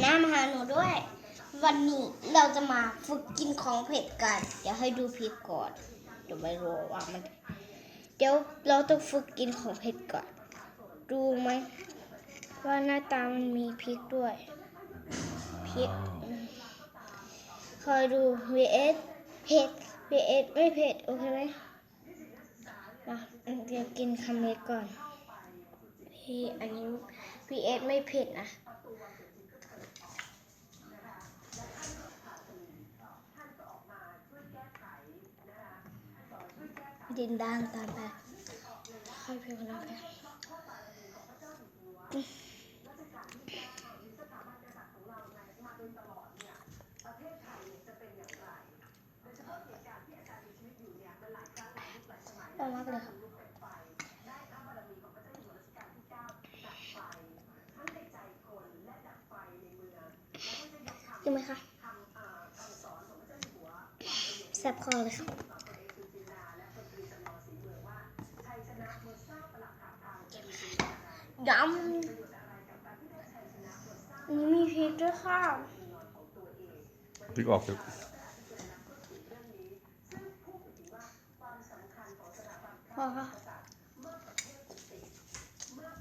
หน้ามาหาหนูด้วย วันนี้เราจะมาฝึกกินของเผ็ดกัน เดี๋ยวให้ดูพริกก่อน เดี๋ยวไม่รู้ว่ามัน เดี๋ยวเราต้องฝึกกินของเผ็ดก่อน ดูไหมว่าหน้าตามันมีพริกด้วยพริกคอยดู vs เผ็ด vs ไม่เผ็ด โอเคไหมมาเดี๋ยวกินคำเล็กก่อนพี่อันนี้ vs ไม่เผ็ดนะ ดินด่างตามไปค่อยเพียงแล้วกันออกมากเลยครับยังไหมคะแซบคอเลยครั บยำอันนี้มีพริกด้วยค่ะพลิกออกเถอะพอค่ะ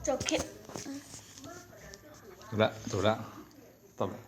จบคลิปถูกละถูกละตอบละ